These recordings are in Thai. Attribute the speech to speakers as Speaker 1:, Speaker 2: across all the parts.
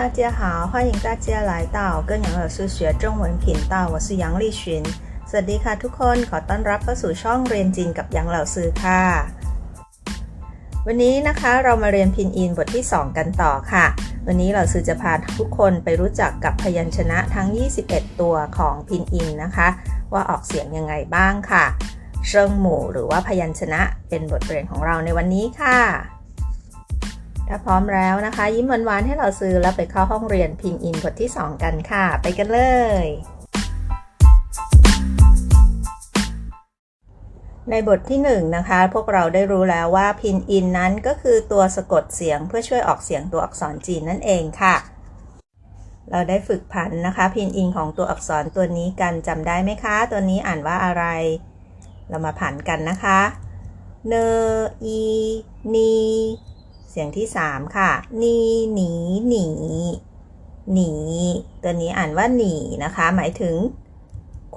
Speaker 1: Hello，大家好，欢迎大家来到跟杨老师学中文频道，我是杨丽群。สวัสดีค่ะทุกคนขอต้อนรับเข้าสู่ช่องเรียนจีนกับยังเหล่าซื้อค่ะ วันนี้นะคะเรามาเรียนพินอินบทที่ 2 กันต่อค่ะ วันนี้เราซื้อจะพาทุกคนไปรู้จักกับพยัญชนะทั้ง 21 ตัวของพินอินนะคะ ว่าออกเสียงยังไงบ้างค่ะ เชิงหมู่หรือว่าพยัญชนะเป็นบทเรียนของเราในวันนี้ค่ะ ถ้าพร้อมแล้วนะคะ ยิ้มหวานๆให้เราซื้อแล้วไปเข้าห้องเรียนพินอินบทที่ 2 กันค่ะ ไปกันเลย ในบทที่1นงนะคะ พวกเราได้รู้แล้วว่าพินอินนั้นก็คือตัวสะกดเสียงเพื่อช่วยออกเสียงตัวอักษรจีนนั่นเองค่ะ เราได้ฝึกผันนะคะ พินอินของตัวอักษรตัวนี้กันจำได้ไหมคะ ตัวนี้อ่านว่าอะไร เรามาผันกันนะคะ เนอีนี เสียงที่3ค่ะ นีหนีหนีหนีตัวนี้อ่านว่าหนีนะคะ หมายถึง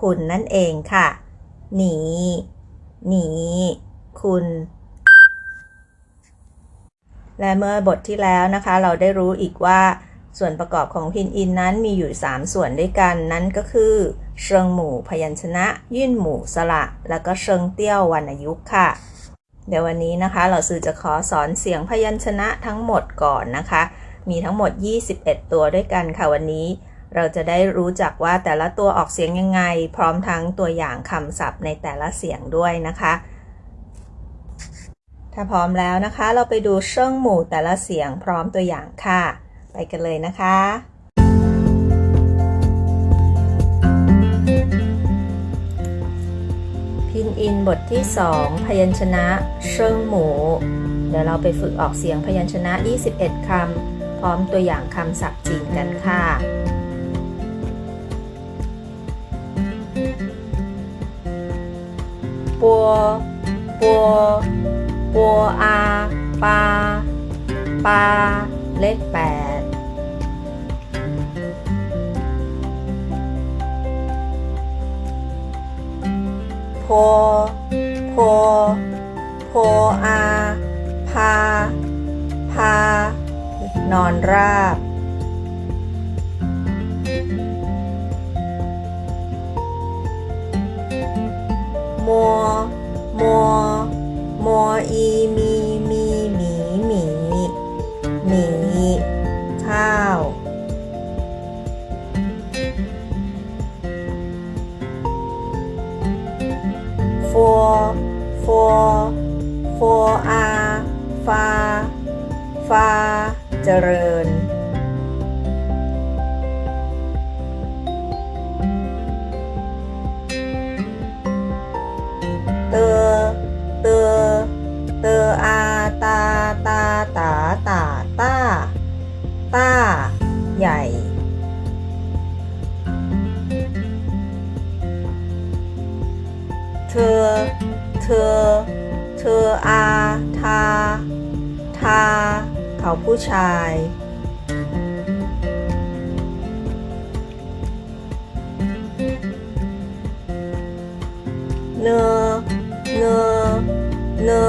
Speaker 1: คุณนั่นเองค่ะ หนีหนีคุณ และเมื่อบทที่แล้วนะคะ เราได้รู้อีกว่าส่วนประกอบของพินอินนั้นมีอยู่ 3 ส่วนด้วยกันนั่นก็คือเชิงหมู่พยัญชนะ ยื่นหมู่สระ แล้วก็เชิงเตี้ยววรรณยุกต์ค่ะ เดี๋ยววันนี้นะคะ เราสื่อจะขอสอนเสียงพยัญชนะทั้งหมดก่อนนะคะ มีทั้งหมด 21 ตัวด้วยกันค่ะวันนี้ เราจะได้รู้จักว่าแต่ละตัวออกเสียงยังไง พร้อมทั้งตัวอย่างคำศัพท์ในแต่ละเสียงด้วยนะคะ ถ้าพร้อมแล้วนะคะ เราไปดูเชิงหมู่แต่ละเสียงพร้อมตัวอย่างค่ะ ไปกันเลยนะคะ อินบทที่ 2 พยัญชนะเชิงหมู เดี๋ยวเราไปฝึกออกเสียงพยัญชนะ 21 คำ พร้อมตัวอย่างคำศัพท์จีนกันค่ะปัวปัวปัวอาปาปาเลขแปด โพ โพ โพอา พา พา นอนราบ มัว มัว มัวอีมี มี หมี หมี หมี ข้าว ฟัวฟัวฟัวอาฟาฟาเจริญ ผู้ชาย เนอเนอเนอ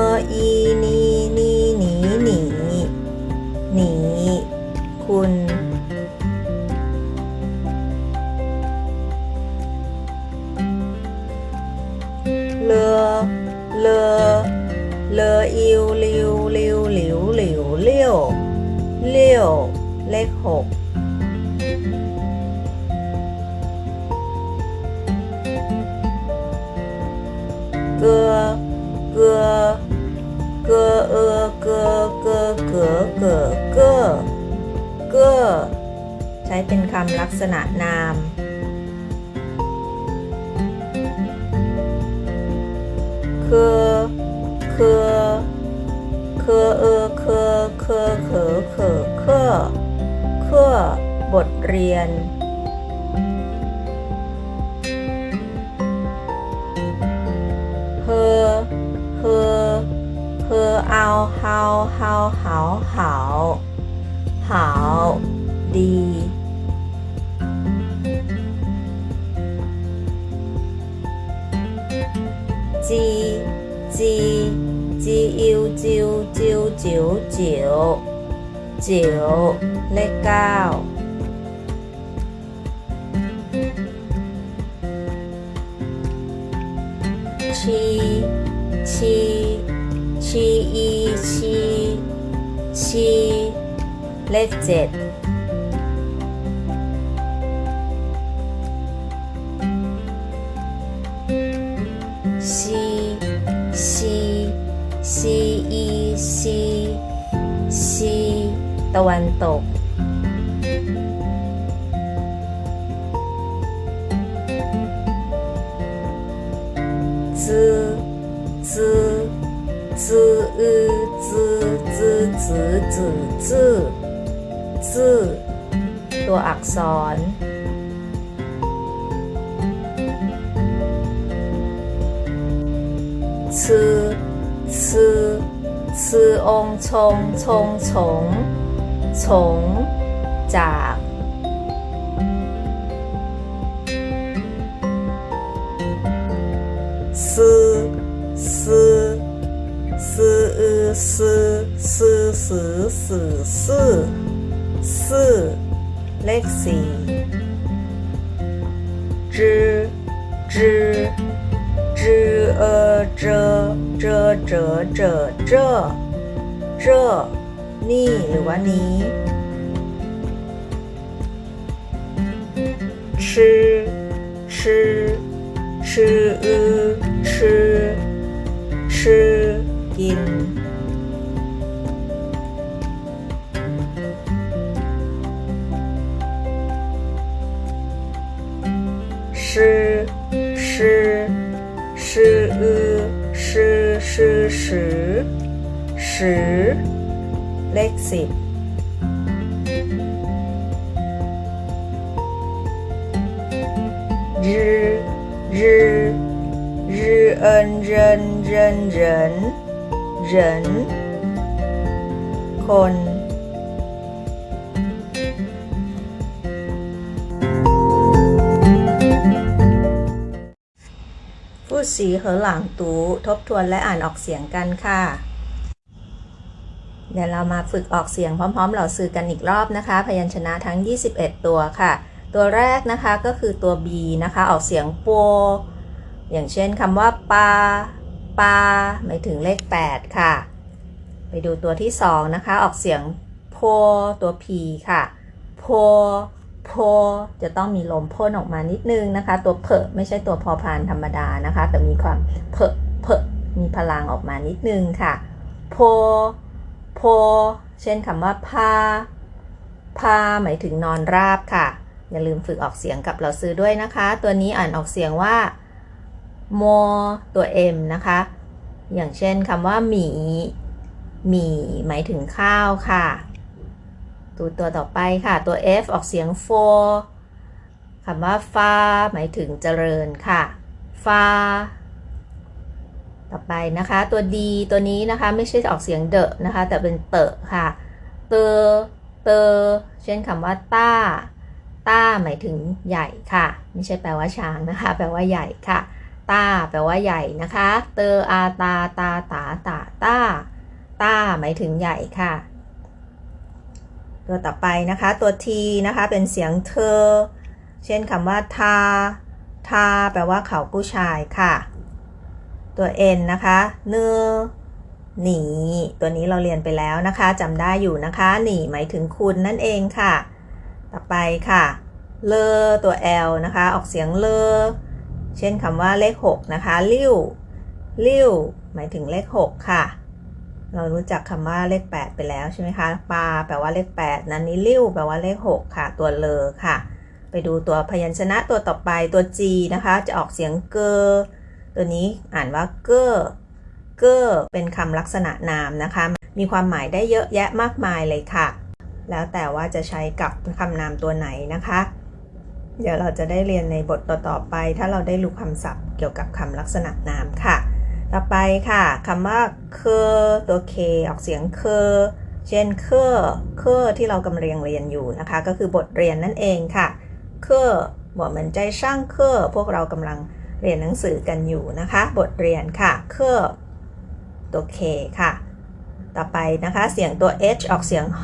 Speaker 1: คือคือคือเออคือคือเขอเขอเคอเคอบทเรียนเฮอเฮอเฮอเอาเฮาเฮาเหาเหาเหาดีจี จีจีอิวจิวจิวจิ๋วจิ๋วจิ๋วเลขเตะวันตกจื้อจื้อจื้ออือจื้อจื้อจื้อจื้อจื้อจื้อตัวอักษรชื่อชื่อชื่อองชงชงฉง ฉงจากซื้อซื้อซื้ออือซื้อซื้อซื้อซื้อซื้อซื้อเลขสี่จื้อจื้อ 知呃这这这这这这 นี่หรือว่านี้ 吃吃吃อือ吃吃กิน 人คนฟูดสีเหอหลังตูทบทวนและอ่านออกเสียงกันค่ะ เดี๋ยวเรามาฝึกออกเสียงพร้อม ๆเราสื่อกันอีกรอบนะคะ พยัญชนะทั้ง 21 ตัวค่ะ ตัวแรกนะคะก็คือตัว B นะคะ ออกเสียงปัวอย่างเช่นคำว่าปา ปาหมายถึงเลข 8 ค่ะ ไปดูตัวที่ 2 นะคะ ออกเสียงโพตัว P ค่ะโพโพจะต้องมีลมพ่นออกมานิดนึงนะคะ ตัวเพอไม่ใช่ตัวพอพานธรรมดานะคะ แต่มีความเพอเพอมีพลังออกมานิดนึงค่ะโพโพเช่นคำว่าพาพาหมายถึงนอนราบค่ะ อย่าลืมฝึกออกเสียงกับเราซื้อด้วยนะคะ ตัวนี้อ่านออกเสียงว่า โมตัว M นะคะ อย่างเช่นคำว่าหมีหมีหมายถึงข้าวค่ะ ตัวตัวต่อไปค่ะ ตัว F ออกเสียง for คำว่าฟ้าหมายถึงเจริญค่ะฟ้าต่อไปนะคะ ตัว D ตัวนี้นะคะไม่ใช่ออกเสียงเดอะนะคะ แต่เป็นเตอะค่ะเตอเตอเช่นคำว่าต้าต้าหมายถึงใหญ่ค่ะ ไม่ใช่แปลว่าช้างนะคะ แปลว่าใหญ่ค่ะ ตาแปลว่าใหญ่นะคะ เตออาตาตาตาตาตาตาหมายถึงใหญ่ค่ะ ตัวต่อไปนะคะ ตัว T นะคะ เป็นเสียงเธอ เช่นคำว่าทาทาแปลว่าเขาผู้ชายค่ะ ตัว N นะคะเนื้อหนีตัวนี้เราเรียนไปแล้วนะคะจำได้อยู่นะคะหนีหมายถึงคุณนั่นเองค่ะ ต่อไปค่ะ เลอตัว L นะคะ ออกเสียงเลอ เช่นคำว่าเลข 6 นะคะลิ้วลิ้วหมายถึงเลข 6 ค่ะ เรารู้จักคำว่าเลข 8 ไปแล้วใช่ไหมคะปลาแปลว่าเลข 8 นั้นนี้ลิ้วแปลว่าเลข 6 ค่ะ ตัวเลอค่ะ ไปดูตัวพยัญชนะตัวต่อไปตัว G นะคะ จะออกเสียงเกอตัวนี้อ่านว่าเกอเกอเป็นคำลักษณะนามนะคะ มีความหมายได้เยอะแยะมากมายเลยค่ะ แล้วแต่ว่าจะใช้กับคำนามตัวไหนนะคะ เดี๋ยวเราจะได้เรียนในบทต่อๆไป ถ้าเราได้รู้คำศัพท์เกี่ยวกับคำลักษณะนามค่ะ ต่อไปค่ะคำว่าเคอตัว K ออกเสียงเคอเช่นเคอเคอที่เรากำลังเรียนอยู่นะคะ ก็คือบทเรียนนั่นเองค่ะเคอบอกเหมือนใจช่างเคอพวกเรากำลังเรียนหนังสือกันอยู่นะคะ บทเรียนค่ะเคอตัว K ค่ะ ต่อไปนะคะเสียงตัว h ออกเสียงเฮ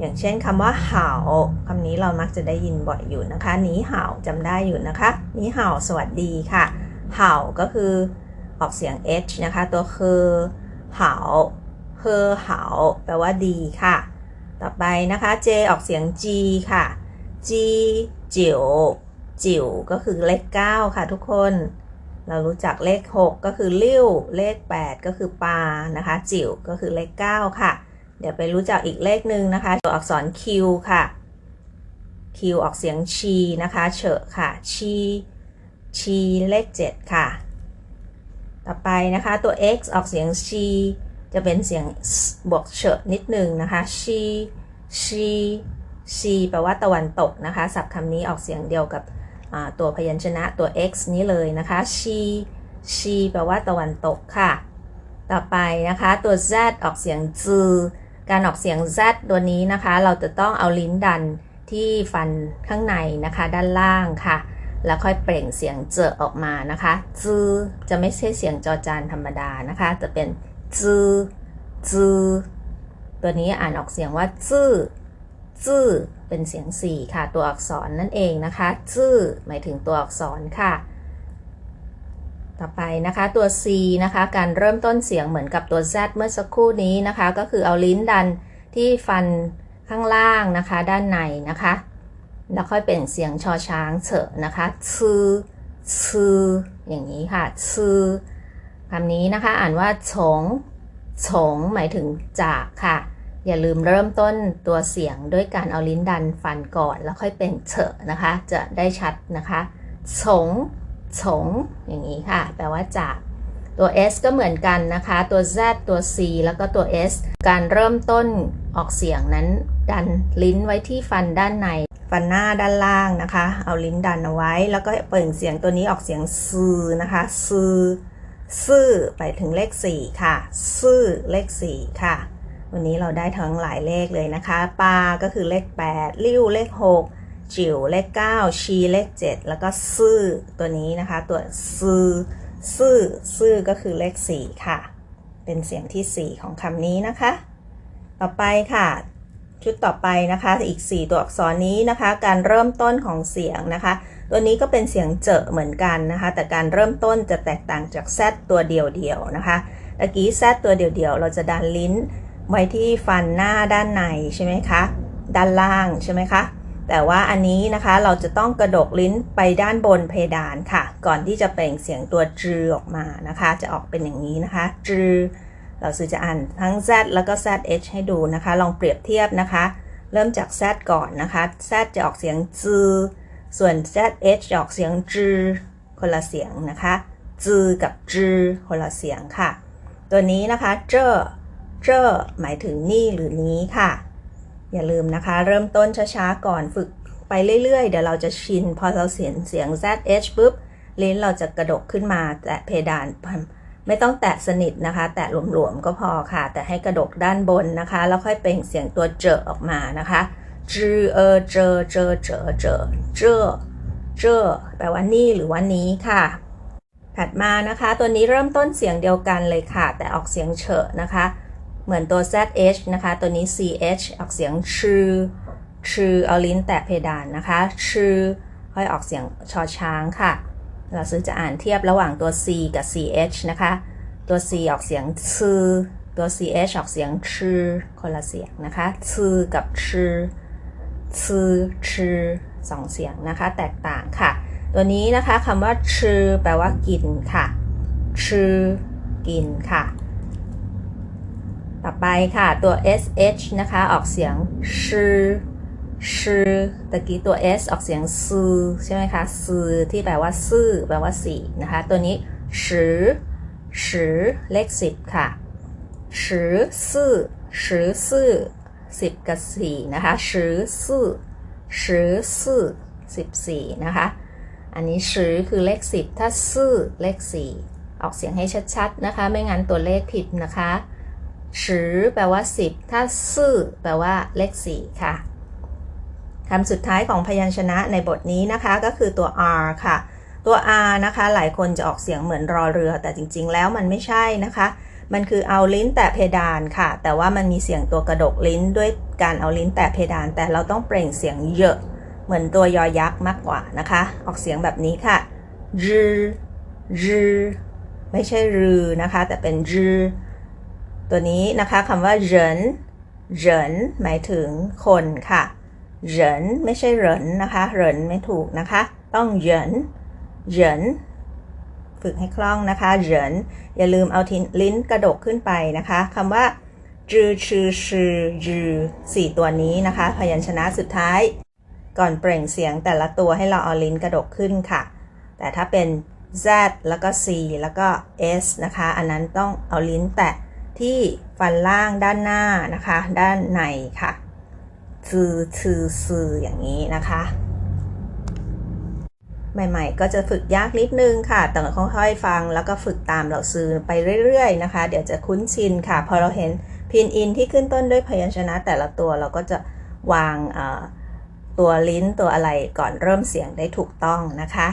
Speaker 1: อย่างเช่นคำว่าเห่าคำนี้เรามักจะได้ยินบ่อยอยู่นะคะหนีเห่าจำได้อยู่นะคะหนีเห่าสวัสดีค่ะ เห่าก็คือออกเสียง h นะคะ ตัวเฮอเห่าเฮอเห่าแปลว่าดีค่ะ ต่อไปนะคะ j ออกเสียง g ค่ะ g จิ๋วจิ๋วก็คือเลข 9 ค่ะทุกคน เรารู้จักเลข 6 ก็คือลิ้วเลข 8 ก็คือปลานะคะ จิ๋วก็คือเลข 9 ค่ะ เดี๋ยวไปรู้จักอีกเลขหนึ่งนะคะ ตัวอักษร Q ค่ะ Q ออกเสียงชีนะคะ เฉอะค่ะ ชีชีเลข 7 ค่ะ ต่อไปนะคะตัว X ออกเสียงชีจะเป็นเสียงบวกเฉอะนิดนึงนะคะชีชีชีแปลว่าตะวันตกนะคะ ศัพท์คำนี้ออกเสียงเดียวกับตัวพยัญชนะตัว x นี้เลยนะคะชีชีแปลว่าตะวันตกค่ะ ต่อไปนะคะตัว z ออกเสียงจือ การออกเสียง z ตัวนี้นะคะ เราจะต้องเอาลิ้นดันที่ฟันข้างในนะคะ ด้านล่างค่ะ แล้วค่อยเปล่งเสียงเจอออกมานะคะจือจะไม่ใช่เสียงจอจานธรรมดานะคะ จะเป็นจือจือตัวนี้อ่านออกเสียงว่าจื้อจื้อเป็นเสียง4ค่ะ ตัวอักษรนั่นเองนะคะจื้อหมายถึงตัวอักษรค่ะ ต่อไปนะคะตัว C นะคะ การเริ่มต้นเสียงเหมือนกับตัว Z เมื่อสักครู่นี้นะคะ ก็คือเอาลิ้นดันที่ฟันข้างล่างนะคะ ด้านในนะคะ แล้วค่อยเป็นเสียงชอช้างเฉอะนะคะชื้อชื้ออย่างนี้ค่ะชื้อคำนี้นะคะ อ่านว่าฉงฉงหมายถึงจากค่ะ อย่าลืมเริ่มต้นตัวเสียงด้วยการเอาลิ้นดันฟันก่อน แล้วค่อยเป็นเฉอะนะคะ จะได้ชัดนะคะฉง ฉงอย่างนี้ค่ะ แปลว่าจากตัว S ก็เหมือนกันนะคะ ตัว Z ตัว C แล้วก็ตัว S การเริ่มต้นออกเสียงนั้น ดันลิ้นไว้ที่ฟันด้านใน ฟันหน้าด้านล่างนะคะ เอาลิ้นดันเอาไว้ แล้วก็เปล่งเสียงตัวนี้ออกเสียงซือนะคะซือซื่อไปถึงเลข 4 ค่ะ ซื่อเลข 4 ค่ะ วันนี้เราได้ทั้งหลายเลขเลยนะคะ ปา ก็คือเลข 8 ลิ้วเลข 6 จิ๋วเลข9ชีเลข7แล้วก็ซื่อตัวนี้นะคะ ตัวซื่อซื่อซื่อก็คือเลข4ค่ะ เป็นเสียงที่4ของคำนี้นะคะ ต่อไปค่ะ ชุดต่อไปนะคะ อีก 4 ตัวอักษรนี้นะคะ การเริ่มต้นของเสียงนะคะ ตัวนี้ก็เป็นเสียงเจอเหมือนกันนะคะ แต่การเริ่มต้นจะแตกต่างจากแซดตัวเดียวๆนะคะตะกี้แซดตัวเดียวๆเราจะดันลิ้นไว้ที่ฟันหน้าด้านในใช่ไหมคะ ด้านล่างใช่ไหมคะ แต่ว่าอันนี้นะคะเราจะต้องกระดกลิ้นไปด้านบนเพดานค่ะ ก่อนที่จะเปล่งเสียงตัวจือออกมานะคะ จะออกเป็นอย่างนี้นะคะจือเราสื่อจะอ่านทั้ง z แล้วก็ zh ให้ดูนะคะ ลองเปรียบเทียบนะคะ เริ่มจาก z ก่อนนะคะ z จะออกเสียงจือส่วน zh จะออกเสียงจือคนละเสียงนะคะจือกับจือคนละเสียงค่ะ ตัวนี้นะคะ เจ้อ เจอหมายถึงนี่หรือนี้ค่ะ อย่าลืมนะคะ เริ่มต้นช้าๆ ก่อนฝึกไปเรื่อยๆ เดี๋ยวเราจะชิน พอเราเสียงเสียง zh ปุ๊บ ลิ้นเราจะกระดกขึ้นมาแตะเพดาน ไม่ต้องแตะสนิทนะคะ แตะหลวมๆ ก็พอค่ะ แต่ให้กระดกด้านบนนะคะ แล้วค่อยเปล่งเสียงตัวเจอออกมานะคะจือเออเจอเจอเจอเจอเจอเจอแปลว่านี่หรือว่านี้ค่ะ ถัดมานะคะ ตัวนี้เริ่มต้นเสียงเดียวกันเลยค่ะ แต่ออกเสียงเฉอะนะคะ เหมือนตัว zh นะคะ ตัวนี้ ch ออกเสียงชื่อชื่อเอาลิ้นแตะเพดานนะคะชื่อค่อยออกเสียงชอช้างค่ะ เราซื้อจะอ่านเทียบระหว่างตัว c กับ ch นะคะ ตัว c ออกเสียงชื่อตัว ch ออกเสียงชื่อคนละเสียงนะคะชื่อกับชื่อชื่อชื่อสองเสียงนะคะ แตกต่างค่ะ ตัวนี้นะคะคำว่าชื่อแปลว่ากินค่ะชื่อกินค่ะ ต่อไปค่ะ ตัว sh นะคะ ออกเสียงชื่อชื่อตะกี้ตัว s ออกเสียงซือใช่ไหมคะซือที่แปลว่าซื่อแปลว่าสี่นะคะ ตัวนี้ชื่อชื่อเลขสิบค่ะชื่อซื่อชื่อซื่อสิบกับสี่นะคะชื่อซื่อชื่อซื่อสิบสี่นะคะ อันนี้ชื่อคือเลขสิบถ้าซื่อเลขสี่ออกเสียงให้ชัดๆนะคะ ไม่งั้นตัวเลขผิดนะคะ ชือแปลว่า 10 ถ้าซื่อแปลว่าเลข4ค่ะคำสุดท้ายของพยัญชนะในบทนี้นะคะก็คือตัว r ค่ะ ตัว r นะคะ หลายคนจะออกเสียงเหมือนรอเรือ แต่จริง ๆ แล้วมันไม่ใช่นะคะ มันคือเอาลิ้นแตะเพดานค่ะ แต่ว่ามันมีเสียงตัวกระดกลิ้นด้วยการเอาลิ้นแตะเพดาน แต่เราต้องเปล่งเสียงเยอะ เหมือนตัวยอยักษ์มากกว่านะคะ ออกเสียงแบบนี้ค่ะรืรืไม่ใช่รือนะคะ แต่เป็นรือ ตัวนี้นะคะคำว่าเหรินเหรินหมายถึงคนค่ะเหรินไม่ใช่เหรินนะคะเหรินไม่ถูกนะคะ ต้องเหรินเหรินฝึกให้คล่องนะคะเหรินอย่าลืมเอาลิ้นกระดกขึ้นไปนะคะคำว่าจือชือชือยือสี่ตัวนี้นะคะ พยัญชนะสุดท้าย ก่อนเปล่งเสียงแต่ละตัวให้เราเอาลิ้นกระดกขึ้นค่ะ แต่ถ้าเป็น Z แล้วก็ C แล้วก็ S นะคะ อันนั้นต้องเอาลิ้นแตะ ที่ฟันล่างด้านหน้านะคะ ด้านในค่ะซือชือซืออย่างนี้นะคะ ใหม่ๆ ก็จะฝึกยากนิดนึงค่ะแต่ค่อยๆฟังแล้วก็ฝึกตามเราซื้อไปเรื่อยๆนะคะ เดี๋ยวจะคุ้นชินค่ะ พอเราเห็นพินอินที่ขึ้นต้นด้วยพยัญชนะแต่ละตัวเราก็จะวางตัวลิ้นตัวอะไรก่อนเริ่มเสียงได้ถูกต้องนะคะ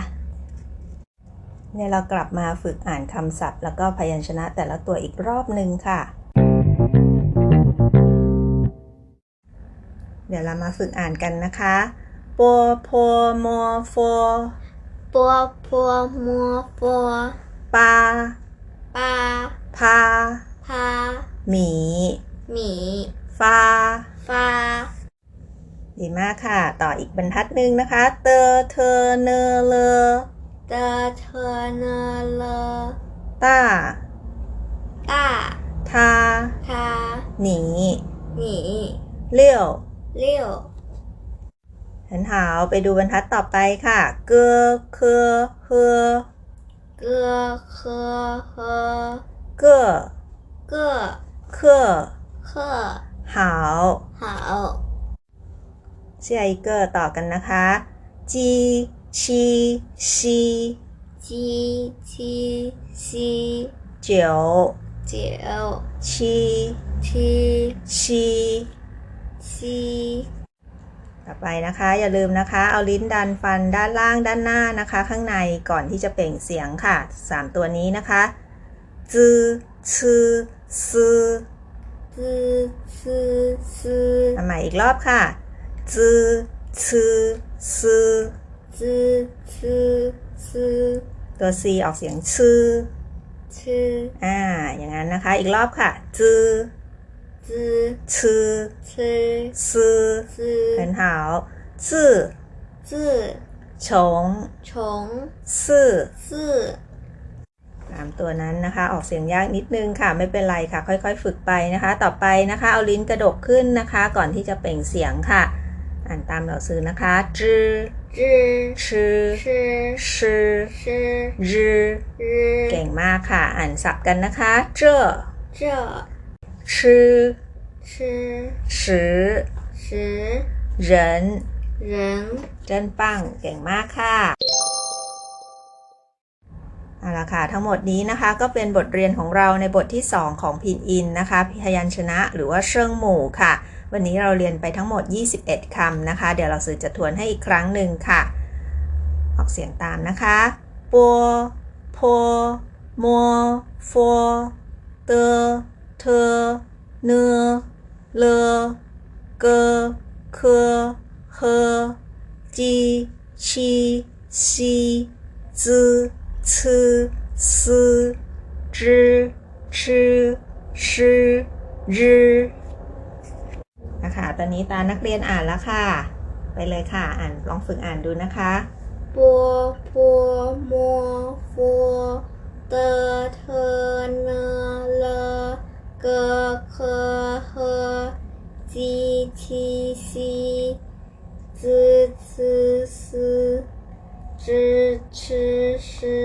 Speaker 1: เนี่ยเรากลับมาฝึกอ่านคำศัพท์ แล้วก็พยัญชนะแต่ละตัวอีกรอบหนึ่งค่ะ เดี๋ยวเรามาฝึกอ่านกันนะคะปัวพัวมัวฟัว
Speaker 2: ปัวพัวมัวฟัว
Speaker 1: ปา
Speaker 2: ปา
Speaker 1: พา
Speaker 2: พา
Speaker 1: หมี
Speaker 2: หมี
Speaker 1: ฟ้า
Speaker 2: ฟ้า
Speaker 1: ดีมากค่ะ ต่ออีกบรรทัดหนึ่งนะคะ เตอเธอเนอเล อเลอ
Speaker 2: 的特呢了
Speaker 1: ตา
Speaker 2: 大
Speaker 1: ทา
Speaker 2: 他
Speaker 1: หนี
Speaker 2: 你
Speaker 1: เลี้ยว
Speaker 2: 六
Speaker 1: หันหาวไปดูบรรทัดต่อไปค่ะ เกอเคอเฮอ
Speaker 2: 个和和
Speaker 1: เกอ
Speaker 2: 个
Speaker 1: เคอ
Speaker 2: 课
Speaker 1: หาว
Speaker 2: 好
Speaker 1: เชียอีกเกอร์ต่อกันนะคะ จี ชีชี
Speaker 2: 鸡七西
Speaker 1: เจียว
Speaker 2: 九
Speaker 1: ชี
Speaker 2: 七
Speaker 1: ชี
Speaker 2: 西
Speaker 1: ต่อไปนะคะ อย่าลืมนะคะ เอาลิ้นดันฟันด้านล่างด้านหน้านะคะ ข้างในก่อนที่จะเปล่งเสียงค่ะ 3 ตัวนี้นะคะจือชือซือ
Speaker 2: 滋滋滋
Speaker 1: ทำใหม่อีกรอบค่ะจือชือซือ
Speaker 2: ซื้อซื้อ
Speaker 1: ตัว C ออกเสียงซื้อ
Speaker 2: ซื้
Speaker 1: ออ่า อย่างนั้นนะคะ อีกรอบค่ะซื้อซื้อซื้อ
Speaker 2: ซื้
Speaker 1: อซื้อซื้อ很好ซื้อ
Speaker 2: ซื้
Speaker 1: อชง
Speaker 2: ชง
Speaker 1: ซื่อ
Speaker 2: ซื่
Speaker 1: อตามตัวนั้นนะคะ ออกเสียงยากนิดนึงค่ะ ไม่เป็นไรค่ะ ค่อยๆ ฝึกไปนะคะ ต่อไปนะคะ เอาลิ้นกระดกขึ้นนะคะ ก่อนที่จะเปล่งเสียงค่ะ อ่านตามเหล่าซื้อนะคะจื้อ
Speaker 2: 知
Speaker 1: ชื่อ
Speaker 2: 吃
Speaker 1: ชื่อ
Speaker 2: 吃
Speaker 1: ยือ
Speaker 2: 日
Speaker 1: เก่งมากค่ะ อ่านสับกันนะคะ เจ้อ
Speaker 2: 这
Speaker 1: ชื่อ
Speaker 2: 吃
Speaker 1: สือ
Speaker 2: 十
Speaker 1: เหริน
Speaker 2: 人
Speaker 1: เจิ้นปังเก่งมากค่ะเอาละค่ะ ทั้งหมดนี้นะคะ ก็เป็นบทเรียนของเราในบทที่ 2 ของพินอินนะคะพยัญชนะหรือว่าเชิงหมู่ค่ะ วันนี้เราเรียนไปทั้งหมด 21 คำนะคะ เดี๋ยวเราสื่อจะทวนให้อีกครั้งหนึ่งค่ะ ออกเสียงตามนะคะปัวพมัวฟอเตอเธอเนอเลเกเคเฮจีชีซีจือชือซือจือชื่อชื่อรือ ค่ะ ตอนนี้ตานักเรียนอ่านแล้วค่ะ ไปเลยค่ะ อ่านลองฝึกอ่านดูนะคะ
Speaker 2: ปัวปัวมัวฟัวเตอเธอเนเลเก
Speaker 1: เค
Speaker 2: เฮจีทีซีจืจืซึจืชืชื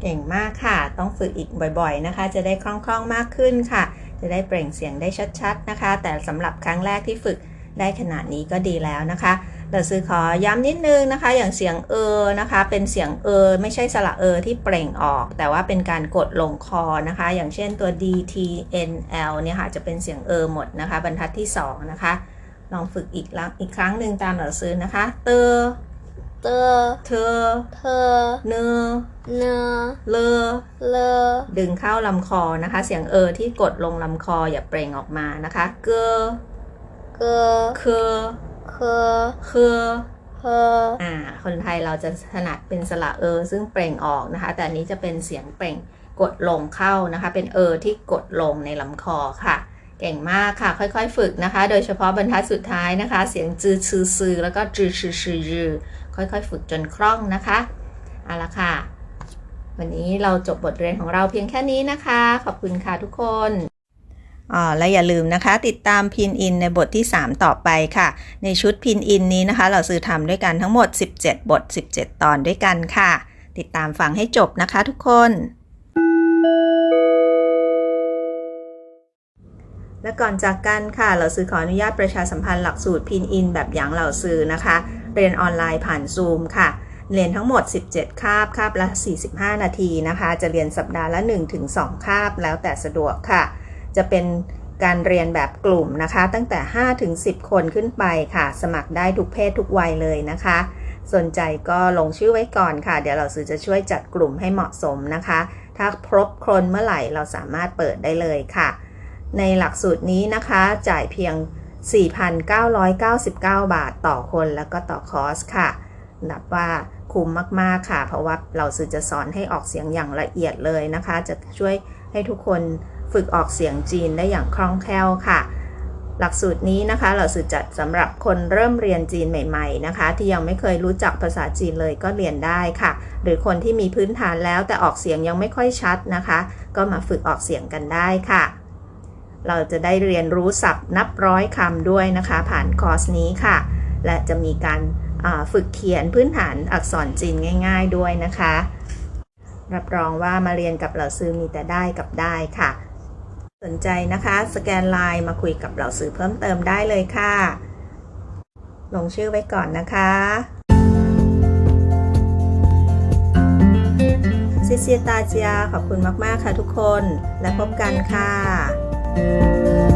Speaker 1: เก่งมากค่ะ ต้องฝึกอีกบ่อยๆนะคะ จะได้คล่องๆมากขึ้นค่ะ จะได้เปล่งเสียงได้ชัดๆนะคะ แต่สำหรับครั้งแรกที่ฝึกได้ขนาดนี้ก็ดีแล้วนะคะเดี๋ยวซื้อขอย้ำนิดนึงนะคะ อย่างเสียงเออนะคะ เป็นเสียงเออไม่ใช่สระเออที่เปล่งออก แต่ว่าเป็นการกดลงคอนะคะ อย่างเช่นตัว D T N L เนี่ยค่ะจะเป็นเสียงเออหมดนะคะ บรรทัดที่ 2 นะคะ ลองฝึกอีกครั้งอีกครั้งหนึ่งตามหนังสือนะคะ เตอ
Speaker 2: เตอ
Speaker 1: เธอ
Speaker 2: เธอ
Speaker 1: เนอ
Speaker 2: เนอ
Speaker 1: เลอ
Speaker 2: เลอ
Speaker 1: ดึงเข้าลำคอนะคะ เสียงเออที่กดลงลำคออย่าเปล่งออกมานะคะ เกอ
Speaker 2: เกอ
Speaker 1: เคอ
Speaker 2: เคอ
Speaker 1: เคอ
Speaker 2: เอ
Speaker 1: ออ่า คนไทยเราจะถนัดเป็นสระเออ ซึ่งเปล่งออกนะคะ แต่นี้จะเป็นเสียงเปล่งกดลงเข้านะคะ เป็นเออที่กดลงในลำคอค่ะ เก่งมากค่ะ ค่อยๆ ฝึกนะคะ โดยเฉพาะบรรทัดสุดท้ายนะคะ เสียงจือชือซือแล้วก็จือชือชือยือค่อยๆ ฝึกจนคล่องนะคะเอาละค่ะ วันนี้เราจบบทเรียนของเราเพียงแค่นี้นะคะ ขอบคุณค่ะทุกคนอ๋อและอย่าลืมนะคะ ติดตามพินอินในบทที่ 3 ต่อไปค่ะ ในชุดพินอินนี้นะคะ เราซื้อทำด้วยกันทั้งหมด 17 บท 17 ตอนด้วยกันค่ะ ติดตามฟังให้จบนะคะทุกคน และก่อนจากกันค่ะเราซื้อขออนุญาตประชาสัมพันธ์หลักสูตรพินอิน แบบหยางเหล่าซื้อนะคะ เรียนออนไลน์ผ่านซูมค่ะ เรียนทั้งหมด 17 คาบ คาบละ 45 นาทีนะคะ จะเรียนสัปดาห์ละ 1-2 คาบ แล้วแต่สะดวกค่ะ จะเป็นการเรียนแบบกลุ่มนะคะ ตั้งแต่ 5-10 คนขึ้นไปค่ะ สมัครได้ทุกเพศทุกวัยเลยนะคะ สนใจก็ลงชื่อไว้ก่อนค่ะ เดี๋ยวเราซื้อจะช่วยจัดกลุ่มให้เหมาะสมนะคะ ถ้าครบครนเมื่อไหร่เราสามารถเปิดได้เลยค่ะ ในหลักสูตรนี้นะคะจ่ายเพียง 4,999 บาทต่อคนแล้วก็ต่อคอร์สค่ะ นับว่าคุ้มมาก ๆ ค่ะ เพราะว่าเราสื่อจะสอนให้ออกเสียงอย่างละเอียดเลยนะคะ จะช่วยให้ทุกคนฝึกออกเสียงจีนได้อย่างคล่องแคล่วค่ะ หลักสูตรนี้นะคะ เราสื่อจัดสำหรับคนเริ่มเรียนจีนใหม่ๆนะคะ ที่ยังไม่เคยรู้จักภาษาจีนเลยก็เรียนได้ค่ะ หรือคนที่มีพื้นฐานแล้วแต่ออกเสียงยังไม่ค่อยชัดนะคะ ก็มาฝึกออกเสียงกันได้ค่ะ เราจะได้เรียนรู้ศัพท์นับร้อยคำด้วยนะคะ ผ่านคอร์สนี้ค่ะ และจะมีการฝึกเขียนพื้นฐานอักษรจีนง่าย ๆ ด้วยนะคะ รับรองว่ามาเรียนกับเหล่าซื้อมีแต่ได้กับได้ค่ะ สนใจนะคะ สแกนไลน์มาคุยกับเหล่าซื้อเพิ่มเติมได้เลยค่ะ ลงชื่อไว้ก่อนนะคะเซียเซียตาเจียขอบคุณมาก ๆ ค่ะทุกคน และพบกันค่ะ Música